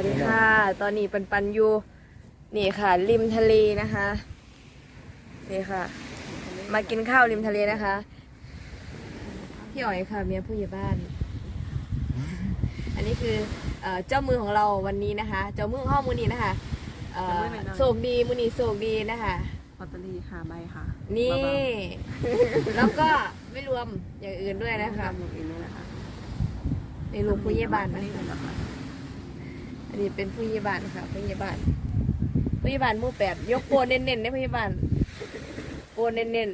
วัสดีค่ะ ตอนนี้ปันปันอยู่นี่ค่ะ ริมทะเลนะคะ นี่ค่ะ มากินข้าวริมทะเลนะคะ พี่อ๋อยค่ะเมียผู้ใหญ่บ้าน อันนี้คือเอ่อเจ้ามือของเราวันนี้นะคะ เจ้ามือของห้องมือนี้นะคะเอ่อเจ้ามือหน่อยๆโศกดีมือนี้โศกดีนะคะ ลอตเตอรี่ค่ะใบค่ะนี่เบาแล้วก็ไม่รวมอย่างอื่นด้วยๆนะคะ ทำอย่างอื่นด้วยนะคะในรูปผู้ใหญ่บ้านอันะนนี้เป็นแบบว่า อันนี้เป็นผู้ใหญ่บ้านค่ะผู้ใหญ่บ้านผู้ใหญ่บ้านหมู่แปดยกโปนเน้นๆได้ผู้ใหญ่บ้านโปนเน้น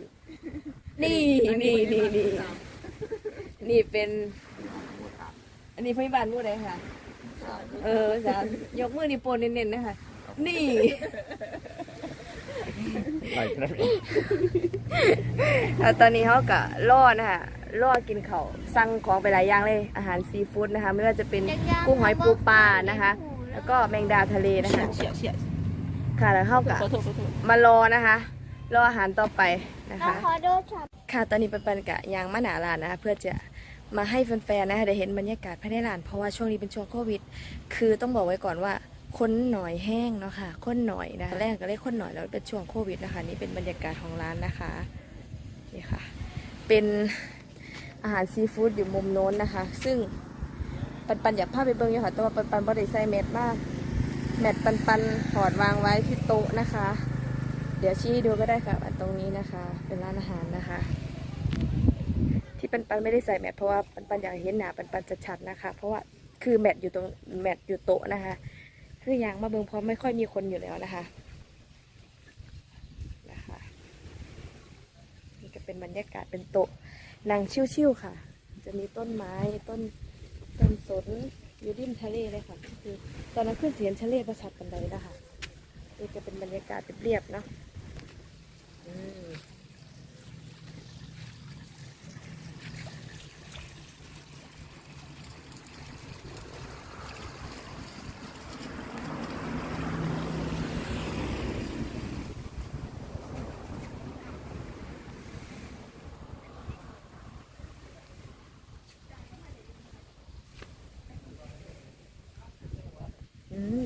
ๆนี่นี่นี่นี่นี่เป็นอันนี้ผู้ใหญ่บ้านหมู่ใดค่ะเออสามยกมือนี่โปนเน้นๆนะคะ นี่ไหลครับแล้วตอนนี้เขากะล่อนะคะ ล่อกินเขาวสั่งของไปหลายอย่างเลย อาหารซีฟู้ดนะคะ ไม่ว่าจะเป็นกุ้งหอยปูปลานะคะ แล้วก็แมงดาทะเลนะคะเฉียดเฉียดค่ะแล้วเขากะขอโทษขอโทษมารอนะคะ รออาหารต่อไปนะคะขอโดนช็อปค่ะตอนนี้เป็นปันกะยางมะหนาลานนะคะเพื่อจะมาให้แฟนๆนะคะได้เห็นบรรยากาศภายในร้าน เพราะว่าช่วงนี้เป็นช่วงโควิด คือต้องบอกไว้ก่อนว่าคนหน่อยแห้งเนาะค่ะคนหน่อยนะคะแรกก็เรียกคนหน่อยแล้วเป็นช่วงโควิดนะคะนี่เป็นบรรยากาศของร้านนะคะนี่ค่ะ เป็น อาหารซีฟู้ดอยู่มุมโน้นนะคะ ซึ่งปันปันอยากพาไปเบิ้งอยู่ค่ะแต่ว่าปันปันบริใส่เม็ดมาก แมทปันปันถอดวางไว้ที่โต๊ะนะคะ เดี๋ยวชี้ดูก็ได้ค่ะอันตรงนี้นะคะ เป็นร้านอาหารนะคะ ที่ปันปันไม่ได้ใส่แมทเพราะว่าปันปันอยากเห็นหนาปันปันจะชัดนะคะ เพราะว่าคือแมทอยู่ตรงแมทอยู่โต๊ะนะคะ คืออย่างมาเบิงเพราะไม่ค่อยมีคนอยู่แล้วนะคะนะคะ นี่ก็เป็นบรรยากาศเป็นโต๊ะ นั่งชิวๆค่ะ จะมีต้นไม้ต้นต้นสนอยู่ริมทะเลเลยค่ะคือ ตอนนั้นขึ้นเสียงทะเลประชัดกันเลยนะคะนี่จะเป็นบรรยากาศเรียบๆเนาะ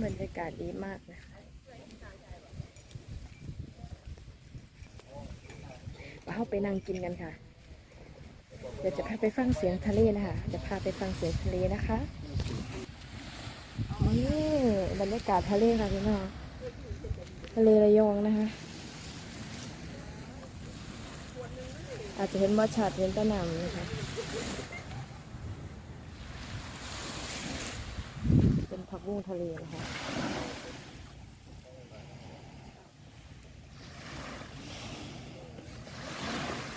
บรรยากาศดีมากนะคะเข้าไปนั่งกินกันค่ะ เดี๋ยวจะพาไปฟังเสียงทะเลนะคะ จะพาไปฟังเสียงทะเลนะคะนี่บรรยากาศทะเลค่ะพี่น้องทะเลระยองนะคะ อาจจะเห็นมอชัดเห็นตะนำนะคะ เป็นผักบุ้งทะเลนะคะ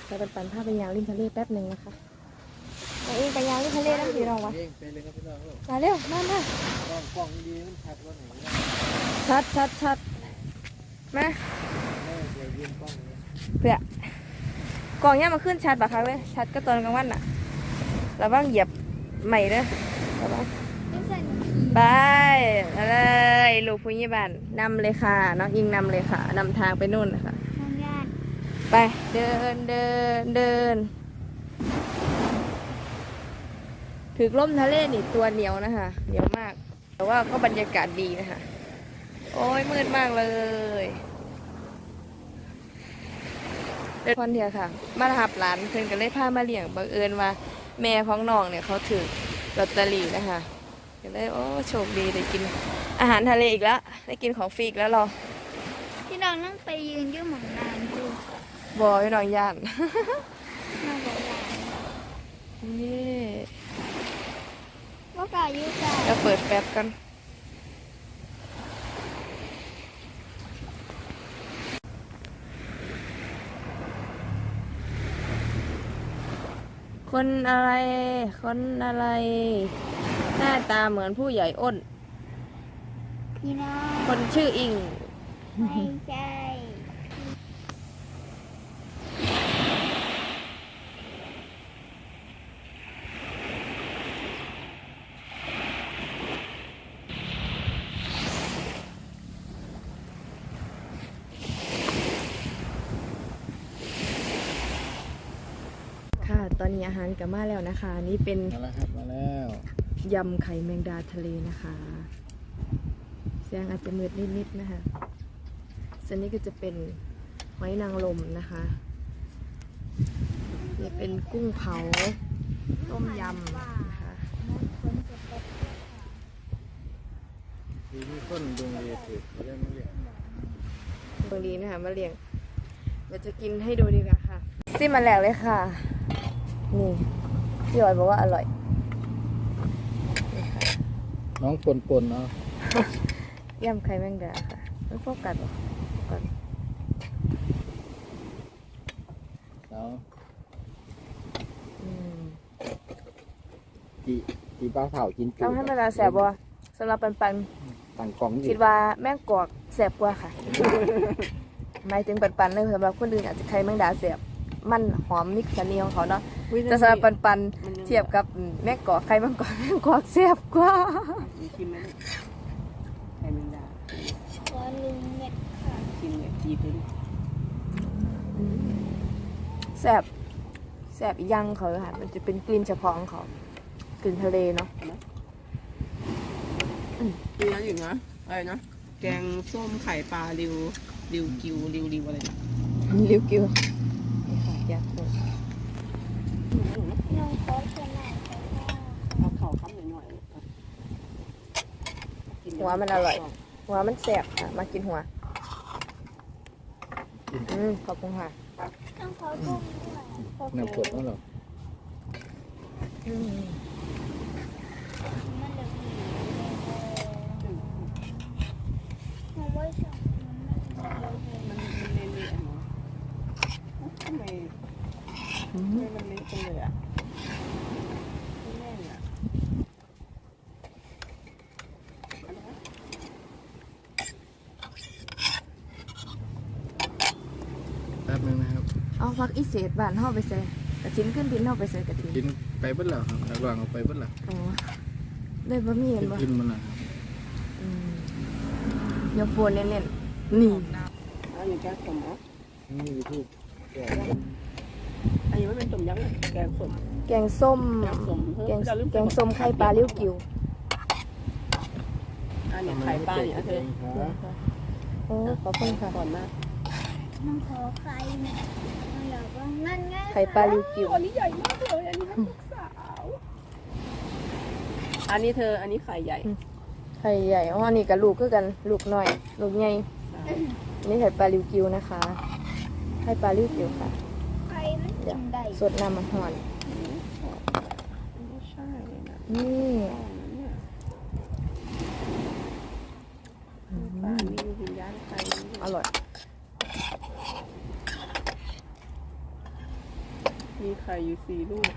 ไปปันปันผ้าไปยางริมทะเลแป๊บหนึ่งนะคะไปเองไปยางริมทะเลแล้วพี่น้องวะเองไปเลยครับพี่น้องครับมาเร็วมามาลองกล้องดีๆมันชัดว่าไหนนะชัดชัดชัดมาเออเดี๋ยวยืนกล้องเลยเพื่อกล่องเนี้ยมาขึ้นชัดปะคะเลยชัดก็ตอนกลางวันน่ะระวังเหยียบใหม่เด้อระวัง ไม่ใส่ไปเลยลูกผู้ใหญ่บ้านนำเลยค่ะ น้องอิงนำเลยค่ะนำทางไปนู่นนะคะไปเดินเดินเดินถือล่มทะเลนี่ตัวเหนียวนะคะเหนียวมาก แต่ว่าก็บรรยากาศดีนะคะ โอ้ยมืดมากเลยเป็นคนเดียวค่ะ มาหับหลานเพิ่นก็เลยพามาเลี้ยงบังเอิญว่า แม่ของน้องเนี่ยเขาถือลอตเตอรี่นะคะ ก็เลยโอ้โชคดีได้กินอาหารทะเลอีกแล้วได้กินของฟรีอีกแล้วเหรอที่น้องนั่งไปยืนอยืมหมองนานดูบอยน้องย่านน้องบอกว่านี่ว่ากายุกาจะเปิดแฟบกันคนอะไร คนอะไร หน้าตาเหมือนผู้ใหญ่อ้น พี่น้องคนชื่ออิง ไม่ใช่ค่ะ ตอนนี้อาหารกลับมาแล้วนะคะ นี่เป็น มาแล้วครับมาแล้ว ยำไข่แมงดาทะเลนะคะเสียงอาจจะมืดนิดๆนะคะส่วนนี้ก็จะเป็นหอยนางรมนะคะนี่เป็นกุ้งเผาต้มยำนะคะดีมีคนดวงดีสุดเรื่องนี้ตรงนี้นะคะมาเลี้ยงเราจะกินให้ดูดีกว่าค่ะซิมมาแหลกเลยค่ะ นี่พี่ออยบอกว่าอร่อย น้องปนปนเนาะย่ำไข่แมงดาค่ะไม่โฟกัสหรอโฟกัสแล้วอืมจีจีป้าเผากินทำให้มันแสบบ่สำหรับปันปันต่างกล่องๆคิดว่าแมงกอกแสบกว่าค่ะหมายถึงปันปันๆเลยสำหรับคนอื่นอาจจะไข่แมงดาแสบ มันหอมมิกซ์นีของเขาเนาะแต่สำหรับปันปันๆเทียบกับแมงกอกไข่แมงกอกแมงกอกแสบกว่ามีชิมไหมเนี่ยไข่แมงดาขอลืมเม็ดค่ะชิมเนี่ยจีบเลยดิแสบแสบอีกอยังเขาเลยค่ะ มันจะเป็นกลิ่นเฉพาะของเขากลิ่นทะเลเนาะมีนั้นอยู่นะอะไรนะแกงส้มไข่ปลาริวริวกิวริวริวอะไรนะริวกิวนี่ค่ะยาคู น้องขอชนะขอว่าเอาเข่าคำหน่อยๆอะกิหัวมันอร่อย หัวมันแสบค่ะมากินหัว อืมขอบคุณค่ะน้องขอกุ้งด้วยขอน้ำกดนั่นหรอ อืม มันเดือดน้องไม่ชอบมันไม่เดือด มันมันเละๆอะเนาะทำไมทำไมมันเละจังเลยอะไม่แน่นอะอะไรนะ แป๊บนึงนะครับ เอา พักอีเศษบ้านห่อไปใส่กระชิ้นขึ้นดินห่อไปใส่กระถิ่นกินไปเบิ้ลแล้วครับระหว่างเอาไปเบิ้ลแล้วอ๋อเลยบะหมี่เห็นบ่กินมันนะอืมยกโปนเน้นๆนี่เอาอยู่แกงส้มเหรอนี่วิธีแก้อันนี้มันเป็นต้มยำเลยแกงส้มแกงส้มแกงส้มแกงแกงส้มไข่ปลาเลี้ยวกิวอันนี้ไข่ปลาเนี่ยเธอโอ้ขอบคุณค่ะก่อนนะน้องขอไข่แม่ น้องอยากว่านั่นไงไข่ปลาเลี้ยวกิวอันนี้ใหญ่มากเลยอันนี้ให้ลูกสาวอันนี้เธออันนี้ไข่ใหญ่ไข่ใหญ่อ๋อนี่กับลูกคือกันลูกน้อย ลูกใหญ่นี่ไข่ปลาลิวกิวนะคะไข่ปลาลิวกิวค่ะไข่มันกินได้สดน้ำมันหอนไม่ใช่เลยนะนี่ป้านี่วิญญาณไข่อร่อย มีไข่อยู่สี่ลูก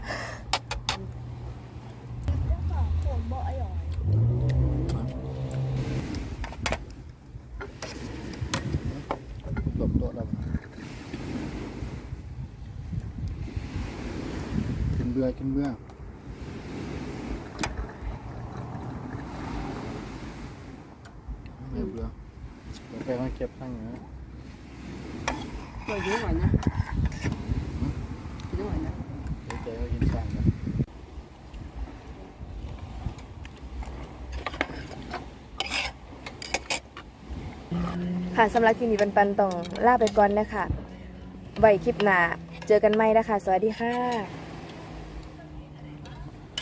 เจ้าของผมบอกอร่อยหลบโต๊ะแล้วกินเบื่อกินเบื่อเบื่อเบื่อเดี๋ยวไปมาเก็บตั้งนะเปิดยุ่งหน่อยนะ ยุ่งหน่อยนะเดี๋ยวเจอกินสั่งนค่ะสำหรับคลิปนี้ปันปันต้องลาไปก่อนนะคะไว้คลิปหน้าเจอกันใหม่นะคะ สวัสดีค่ะ